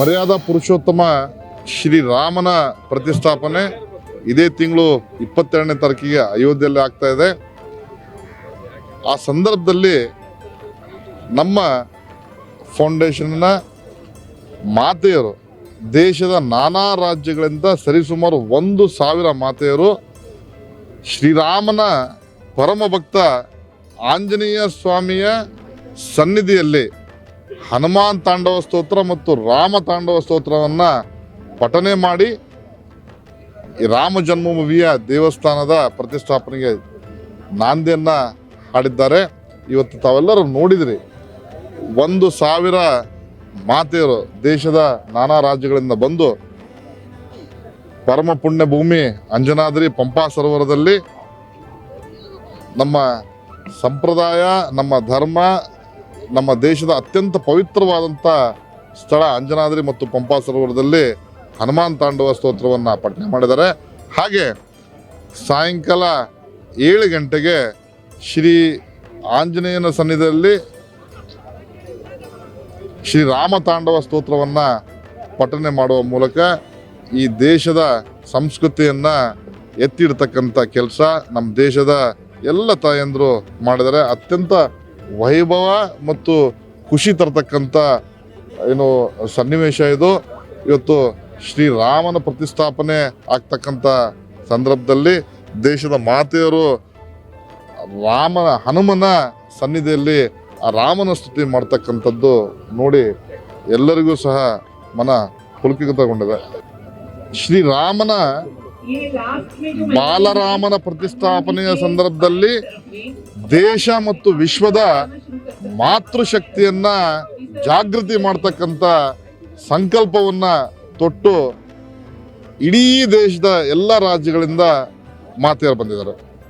ಮರ್ಯಾದಾ ಪುರುಷೋತ್ತಮ ಶ್ರೀರಾಮನ ಪ್ರತಿಷ್ಠಾಪನೆ ಇದೇ ತಿಂಗಳು ಇಪ್ಪತ್ತೆರಡನೇ ತಾರೀಕಿಗೆ ಅಯೋಧ್ಯೆಯಲ್ಲಿ ಆಗ್ತಾ ಇದೆ. ಆ ಸಂದರ್ಭದಲ್ಲಿ ನಮ್ಮ ಫೌಂಡೇಶನ್ನ ಮಾತೆಯರು, ದೇಶದ ನಾನಾ ರಾಜ್ಯಗಳಿಂದ ಸರಿಸುಮಾರು ಒಂದು ಸಾವಿರ ಮಾತೆಯರು ಶ್ರೀರಾಮನ ಪರಮ ಭಕ್ತ ಆಂಜನೇಯ ಸ್ವಾಮಿಯ ಸನ್ನಿಧಿಯಲ್ಲಿ ಹನುಮಾನ್ ತಾಂಡವ ಸ್ತೋತ್ರ ಮತ್ತು ರಾಮ ತಾಂಡವ ಸ್ತೋತ್ರವನ್ನು ಪಠನೆ ಮಾಡಿ ರಾಮ ಜನ್ಮಭೂಮಿಯ ದೇವಸ್ಥಾನದ ಪ್ರತಿಷ್ಠಾಪನೆಗೆ ನಾಂದಿಯನ್ನು ಹಾಡಿದ್ದಾರೆ. ಇವತ್ತು ತಾವೆಲ್ಲರೂ ನೋಡಿದ್ರಿ. ಒಂದು ಸಾವಿರ ಮಾತೆಯರು ದೇಶದ ನಾನಾ ರಾಜ್ಯಗಳಿಂದ ಬಂದು ಪರಮ ಪುಣ್ಯ ಭೂಮಿ ಅಂಜನಾದ್ರಿ ಪಂಪಾ ಸರೋವರದಲ್ಲಿ ನಮ್ಮ ಸಂಪ್ರದಾಯ, ನಮ್ಮ ಧರ್ಮ ನಮ್ಮ ದೇಶದ ಅತ್ಯಂತ ಪವಿತ್ರವಾದಂಥ ಸ್ಥಳ ಅಂಜನಾದ್ರಿ ಮತ್ತು ಪಂಪಾ ಸರೋವರದಲ್ಲಿ ಹನುಮಾನ್ ತಾಂಡವ ಸ್ತೋತ್ರವನ್ನು ಪಠನೆ ಮಾಡಿದ್ದಾರೆ. ಹಾಗೆ ಸಾಯಂಕಾಲ ಏಳು ಗಂಟೆಗೆ ಶ್ರೀ ಆಂಜನೇಯನ ಸನ್ನಿಧಿಯಲ್ಲಿ ಶ್ರೀ ರಾಮ ತಾಂಡವ ಸ್ತೋತ್ರವನ್ನು ಪಠನೆ ಮಾಡುವ ಮೂಲಕ ಈ ದೇಶದ ಸಂಸ್ಕೃತಿಯನ್ನು ಎತ್ತಿಡ್ತಕ್ಕಂಥ ಕೆಲಸ ನಮ್ಮ ದೇಶದ ಎಲ್ಲ ತಾಯಂದರು ಮಾಡಿದರೆ ಅತ್ಯಂತ ವೈಭವ ಮತ್ತು ಖುಷಿ ತರತಕ್ಕಂಥ ಏನು ಸನ್ನಿವೇಶ ಇದು. ಇವತ್ತು ಶ್ರೀರಾಮನ ಪ್ರತಿಷ್ಠಾಪನೆ ಆಗ್ತಕ್ಕಂಥ ಸಂದರ್ಭದಲ್ಲಿ ದೇಶದ ಮಾತೆಯರು ರಾಮ ಹನುಮನ ಸನ್ನಿಧಿಯಲ್ಲಿ ಆ ರಾಮನ ಸ್ತುತಿ ಮಾಡ್ತಕ್ಕಂಥದ್ದು ನೋಡಿ ಎಲ್ಲರಿಗೂ ಸಹ ಮನ ಪುಲಕಿತಗೊಂಡಿದೆ ಶ್ರೀರಾಮನ ಬಾಲರಾಮನ ಪ್ರತಿಷ್ಠಾಪನೆಯ ಸಂದರ್ಭದಲ್ಲಿ ದೇಶ ಮತ್ತು ವಿಶ್ವದ ಮಾತೃಶಕ್ತಿಯನ್ನ ಜಾಗೃತಿ ಮಾಡ್ತಕ್ಕಂಥ ಸಂಕಲ್ಪವನ್ನ ತೊಟ್ಟು ಇಡೀ ದೇಶದ ಎಲ್ಲ ರಾಜ್ಯಗಳಿಂದ ಮಾತೆಯರು ಬಂದಿದ್ದಾರೆ.